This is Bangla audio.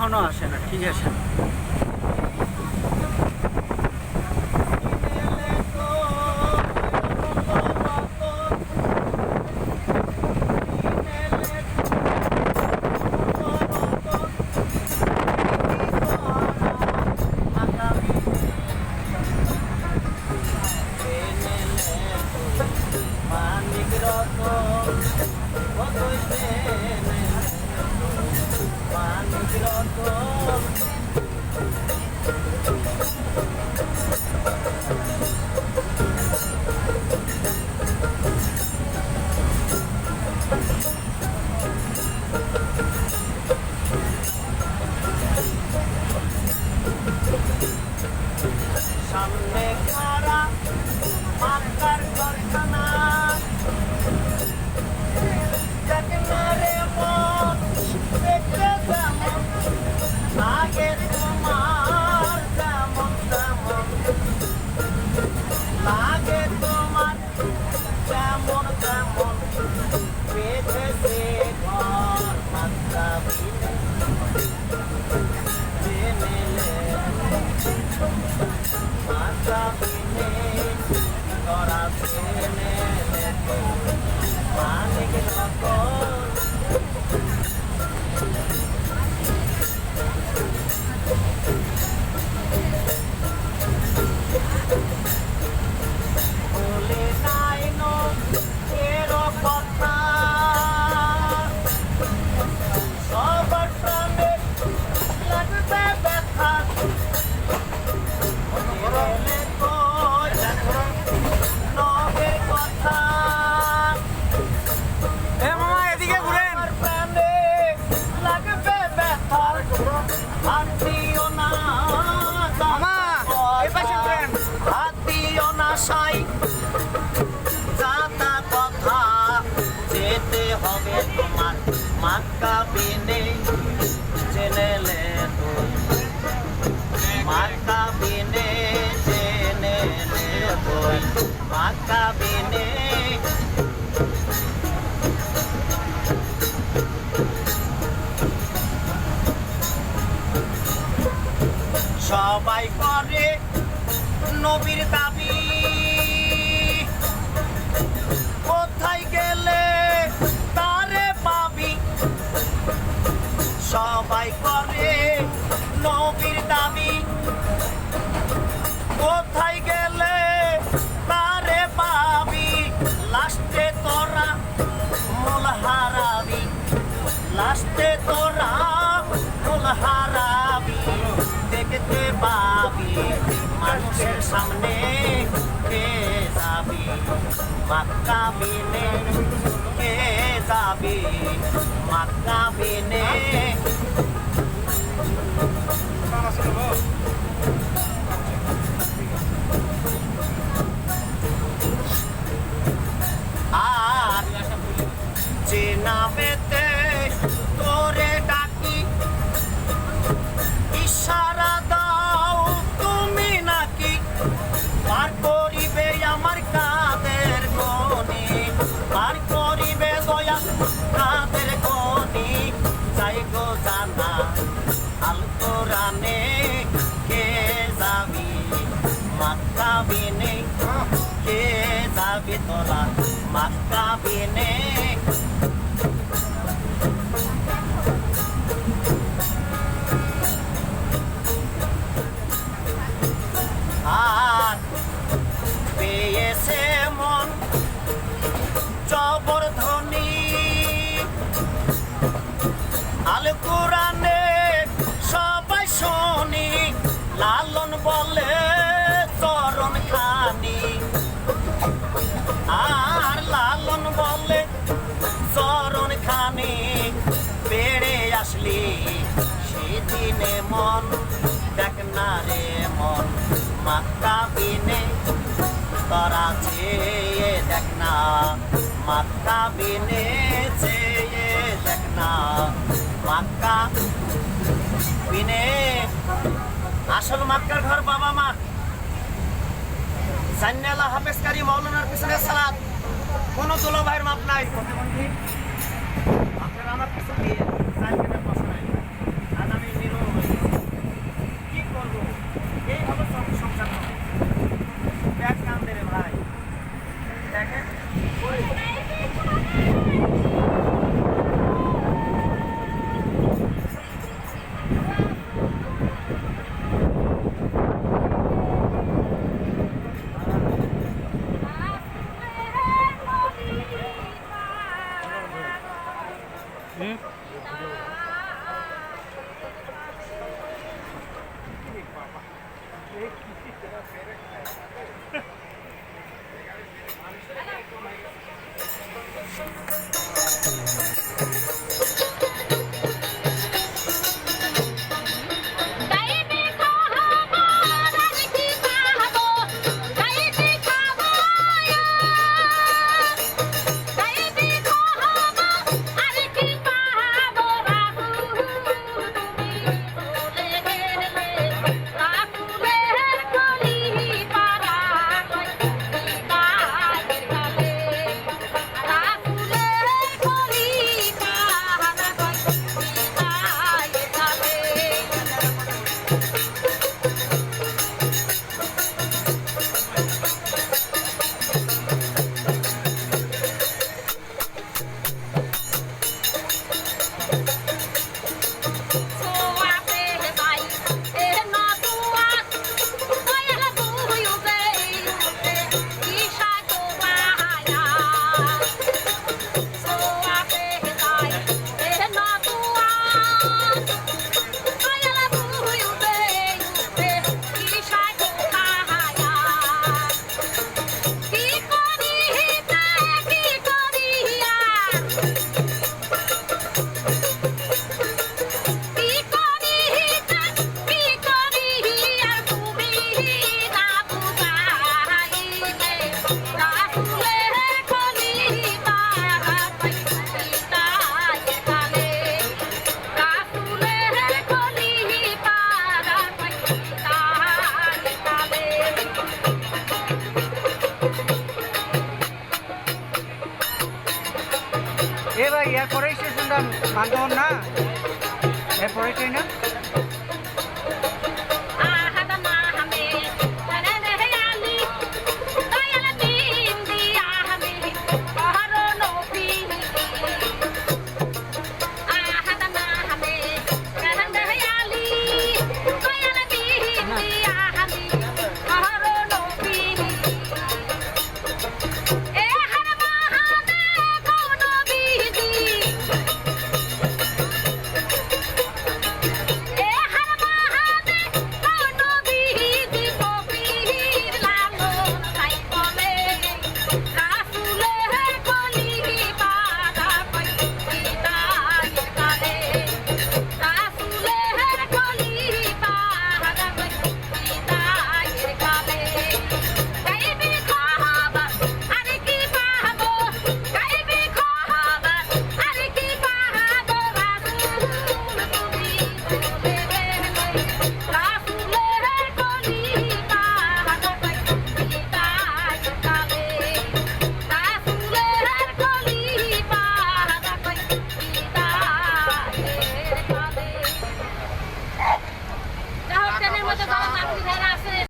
এখনো আসে না ঠিক আছে সবাই করে নবীর দাবি। কোথায় গেলে তারে পাবি? সবাই করে নবীর মানুষের সামনে কে যাবি মাক্কা বিনে কে যাবি মাক্কা বিনে আল কোরআনে সবাই শুনি, লালন বলে চরণ খানি। আর লালন বলে চরণ খানি, বেড়ে আসলি সেদিনে মন। দেখ না রে মন মাক্কা বিনে তোরা চেয়ে দেখ না মাক্কা বিনে চেয়ে না, মাক্কা। ঘর বাবা মা সান্যালা হাফেজকারী মৌলানার পিছনে সালাদ কোনো দুলো মাপ নাই। আপনারা আমার পিছনে ইয়ার পরেই স্টেশনটা বান্ধবন না? এরপরে ট্রেন না?